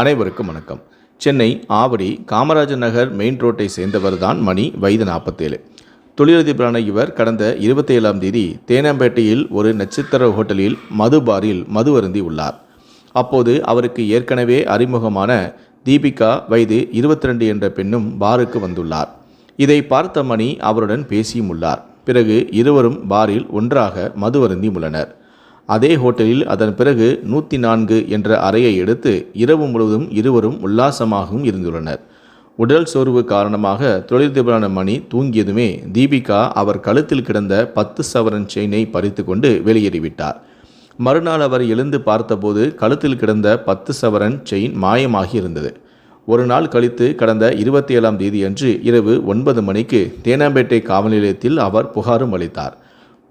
அனைவருக்கும் வணக்கம். சென்னை ஆவடி காமராஜர் நகர் மெயின் ரோட்டை சேர்ந்தவர் தான் மணி வயது நாற்பத்தேழு. தொழிலதிபரான இவர் கடந்த இருபத்தேழாம் தேதி தேனாம்பேட்டையில் ஒரு நட்சத்திர ஹோட்டலில் மது பாரில் மது அருந்தி உள்ளார். அப்போது அவருக்கு ஏற்கனவே அறிமுகமான தீபிகா வயது 22 என்ற பெண்ணும் பாருக்கு வந்துள்ளார். இதை பார்த்த மணி அவருடன் பேசியும் உள்ளார். பிறகு இருவரும் பாரில் ஒன்றாக மது அருந்தி உள்ளனர். அதே ஹோட்டலில் அதன் பிறகு நூற்றி நான்கு என்ற அறையை எடுத்து இரவு முழுவதும் இருவரும் உல்லாசமாகவும் இருந்துள்ளனர். உடல் சோர்வு காரணமாக தொழிலதிபரான மணி தூங்கியதுமே தீபிகா அவர் கழுத்தில் கிடந்த பத்து சவரன் செயினை பறித்து கொண்டு வெளியேறிவிட்டார். மறுநாள் அவர் எழுந்து பார்த்தபோது கழுத்தில் கிடந்த பத்து சவரன் செயின் மாயமாகி இருந்தது. ஒரு நாள் கழித்து கடந்த இருபத்தி ஏழாம் தேதியன்று இரவு ஒன்பது மணிக்கு தேனாம்பேட்டை காவல் நிலையத்தில் அவர் புகாரும் அளித்தார்.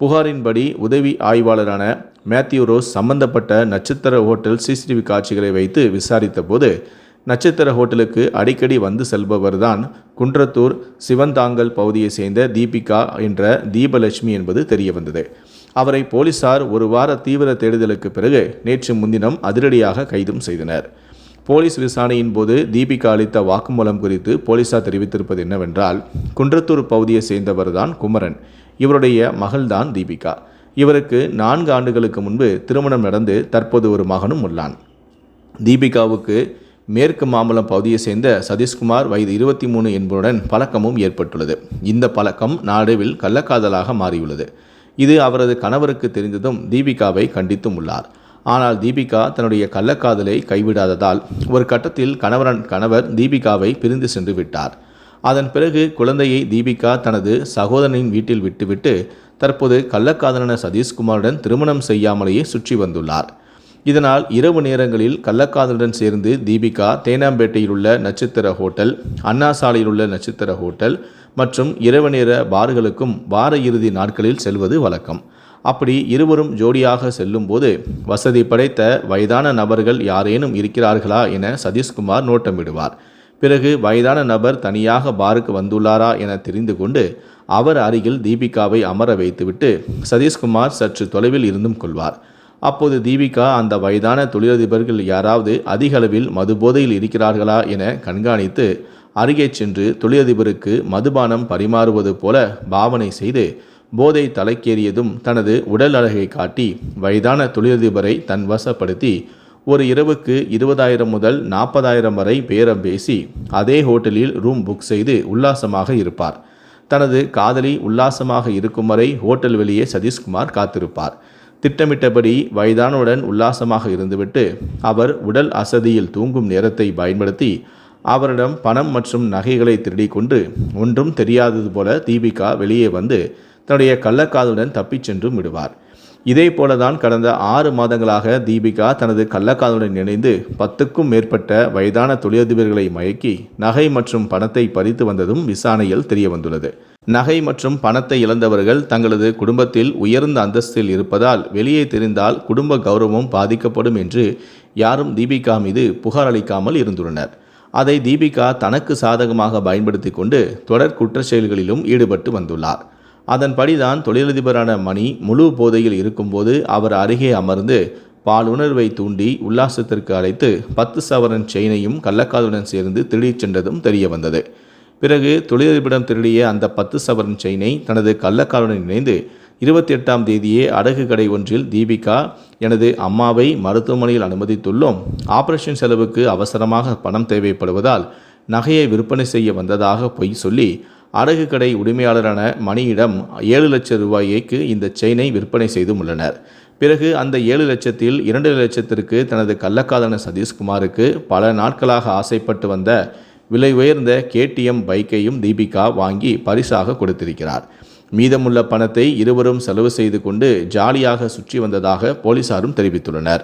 புகாரின்படி உதவி ஆய்வாளரான மேத்யூ ரோஸ் சம்பந்தப்பட்ட நட்சத்திர ஹோட்டல் சிசிடிவி காட்சிகளை வைத்து விசாரித்தபோது நட்சத்திர ஹோட்டலுக்கு அடிக்கடி வந்து செல்பவர்தான் குன்றத்தூர் சிவந்தாங்கல் பகுதியை சேர்ந்த தீபிகா என்ற தீபலட்சுமி என்பது தெரியவந்தது. அவரை போலீசார் ஒரு வார தீவிர தேடுதலுக்கு பிறகு நேற்று முன்தினம் அதிரடியாக கைதும் செய்தனர். போலீஸ் விசாரணையின் போது தீபிகா அளித்த வாக்குமூலம் குறித்து போலீசார் தெரிவித்திருப்பது என்னவென்றால் குன்றத்தூர் பகுதியை சேர்ந்தவர்தான் குமரன். இவருடைய மகள்தான் தீபிகா. இவருக்கு நான்கு ஆண்டுகளுக்கு முன்பு திருமணம் நடந்து தற்போது ஒரு மகனும் உள்ளான். தீபிகாவுக்கு மேற்கு மாம்பலம் பகுதியை சேர்ந்த சதீஷ்குமார் வயது இருபத்தி மூணு என்பதுடன் பழக்கமும் ஏற்பட்டுள்ளது. இந்த பழக்கம் நாடுவில் கள்ளக்காதலாக மாறியுள்ளது. இது அவரது கணவருக்கு தெரிந்ததும் தீபிகாவை கண்டித்தும் உள்ளார். ஆனால் தீபிகா தன்னுடைய கள்ளக்காதலை கைவிடாததால் ஒரு கட்டத்தில் கணவரன் கணவர் தீபிகாவை பிரிந்து சென்று விட்டார். அதன் பிறகு குழந்தையை தீபிகா தனது சகோதரனின் வீட்டில் விட்டுவிட்டு தற்போது கள்ளக்காதலன சதீஷ்குமாருடன் திருமணம் செய்யாமலேயே சுற்றி வந்துள்ளார். இதனால் இரவு நேரங்களில் கள்ளக்காதலுடன் சேர்ந்து தீபிகா தேனாம்பேட்டையில் உள்ள நட்சத்திர ஹோட்டல் அண்ணா சாலையில் உள்ள நட்சத்திர ஹோட்டல் மற்றும் இரவு நேர பார்களுக்கும் வார இறுதி நாட்களில் செல்வது வழக்கம். அப்படி இருவரும் ஜோடியாக செல்லும்போது வசதி படைத்த வயதான நபர்கள் யாரேனும் இருக்கிறார்களா என சதீஷ்குமார் நோட்டமிடுவார். பிறகு வயதான நபர் தனியாக பாருக்கு வந்துள்ளாரா என தெரிந்து கொண்டு அவர் அருகில் தீபிகாவை அமர வைத்துவிட்டு சதீஷ்குமார் சற்று தொலைவில் இருந்தும் கொள்வார். அப்போது தீபிகா அந்த வயதான தொழிலதிபர்கள் யாராவது அதிக அளவில் மதுபோதையில் இருக்கிறார்களா என கண்காணித்து அருகே சென்று தொழிலதிபருக்கு மதுபானம் பரிமாறுவது போல பாவனை செய்து போதை தலைக்கேறியதும் தனது உடல் அழகை காட்டி வயதான தொழிலதிபரை தன் வசப்படுத்தி ஒரு இரவுக்கு இருபதாயிரம் முதல் நாற்பதாயிரம் வரை பேரம் பேசி அதே ஹோட்டலில் ரூம் புக் செய்து உல்லாசமாக இருப்பார். தனது காதலி உல்லாசமாக இருக்கும் வரை ஹோட்டல் வெளியே சதீஷ்குமார் காத்திருப்பார். திட்டமிட்டபடி வயதானவுடன் உல்லாசமாக இருந்துவிட்டு அவர் உடல் அசதியில் தூங்கும் நேரத்தை பயன்படுத்தி அவரிடம் பணம் மற்றும் நகைகளை திருடிக்கொண்டு ஒன்றும் தெரியாதது போல தீபிகா வெளியே வந்து தன்னுடைய கள்ளக்காதலுடன் தப்பிச் சென்றும் விடுவார். இதே போலதான் கடந்த ஆறு மாதங்களாக தீபிகா தனது கள்ளக்காதலுடன் இணைந்து பத்துக்கும் மேற்பட்ட வயதான தொழிலதிபர்களை மயக்கி நகை மற்றும் பணத்தை பறித்து வந்ததும் விசாரணையில் தெரிய வந்துள்ளது நகை மற்றும் பணத்தை இழந்தவர்கள் தங்களது குடும்பத்தில் உயர்ந்த அந்தஸ்தில் இருப்பதால் வெளியே தெரிந்தால் குடும்ப கௌரவம் பாதிக்கப்படும் என்று யாரும் தீபிகா மீது புகார் அளிக்காமல் இருந்துள்ளனர். அதை தீபிகா தனக்கு சாதகமாக பயன்படுத்தி கொண்டு தொடர் குற்ற செயல்களிலும் ஈடுபட்டு வந்துள்ளார். அதன்படிதான் தொழிலதிபரான மணி முழு போதையில் இருக்கும்போது அவர் அருகே அமர்ந்து பாலுணர்வை தூண்டி உல்லாசத்திற்கு அழைத்து பத்து சவரன் செயினையும் கள்ளக்காதுடன் சேர்ந்து திருடிச் சென்றதும் தெரிய வந்தது. பிறகு தொழிலதிபரிடம் திருடிய அந்த பத்து சவரன் செயினை தனது கள்ளக்காலுடன் இணைந்து இருபத்தி எட்டாம் தேதியே அடகு கடை ஒன்றில் தீபிகா எனது அம்மாவை மருத்துவமனையில் அனுமதித்துள்ளோம். ஆபரேஷன் செலவுக்கு அவசரமாக பணம் தேவைப்படுவதால் நகையை விற்பனை செய்ய வந்ததாக பொய் சொல்லி அடகு கடை உரிமையாளரான மணியிடம் ஏழு லட்சம் ரூபாய்க்கு இந்த செயினை விற்பனை செய்தும் உள்ளனர். பிறகு அந்த ஏழு லட்சத்தில் இரண்டு லட்சத்திற்கு தனது கள்ளக்காதன சதீஷ்குமாருக்கு பல நாட்களாக ஆசைப்பட்டு வந்த விலை உயர்ந்த கேடிஎம் பைக்கையும் தீபிகா வாங்கி பரிசாக கொடுத்திருக்கிறார். மீதமுள்ள பணத்தை இருவரும் செலவு செய்து கொண்டு ஜாலியாக சுற்றி வந்ததாக போலீசாரும் தெரிவித்துள்ளனர்.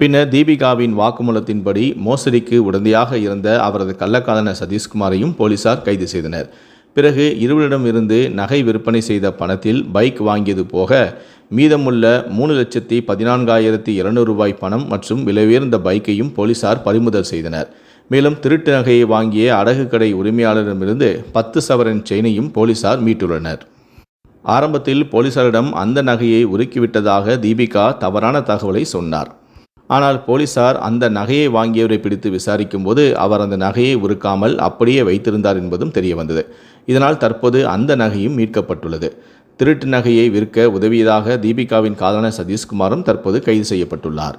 பின்னர் தீபிகாவின் வாக்குமூலத்தின்படி மோசடிக்கு உடந்தையாக இருந்த அவரது கள்ளக்காதன சதீஷ்குமாரையும் போலீசார் கைது செய்தனர். பிறகு இருவரிடம் இருந்து நகை விற்பனை செய்த பணத்தில் பைக் வாங்கியது போக மீதமுள்ள மூணு லட்சத்தி பதினான்காயிரத்தி இருநூறு ரூபாய் பணம் மற்றும் விலையுயர்ந்த பைக்கையும் போலீசார் பறிமுதல் செய்தனர். மேலும் திருட்டு நகையை வாங்கிய அடகு கடை உரிமையாளரிடமிருந்து பத்து சவரன் செயினையும் போலீசார் மீட்டுள்ளனர். ஆரம்பத்தில் போலீசாரிடம் அந்த நகையை உருக்கிவிட்டதாக தீபிகா தவறான தகவலை சொன்னார். ஆனால் போலீசார் அந்த நகையை வாங்கியவரை பிடித்து விசாரிக்கும் போது அவர் அந்த நகையை உருக்காமல் அப்படியே வைத்திருந்தார் என்பதும் தெரிய வந்தது இதனால் தற்போது அந்த நகையும் மீட்கப்பட்டுள்ளது. திருட்டு நகையை விற்க உதவியதாக தீபிகாவின் காதலர் சதீஷ்குமாரும் தற்போது கைது செய்யப்பட்டுள்ளார்.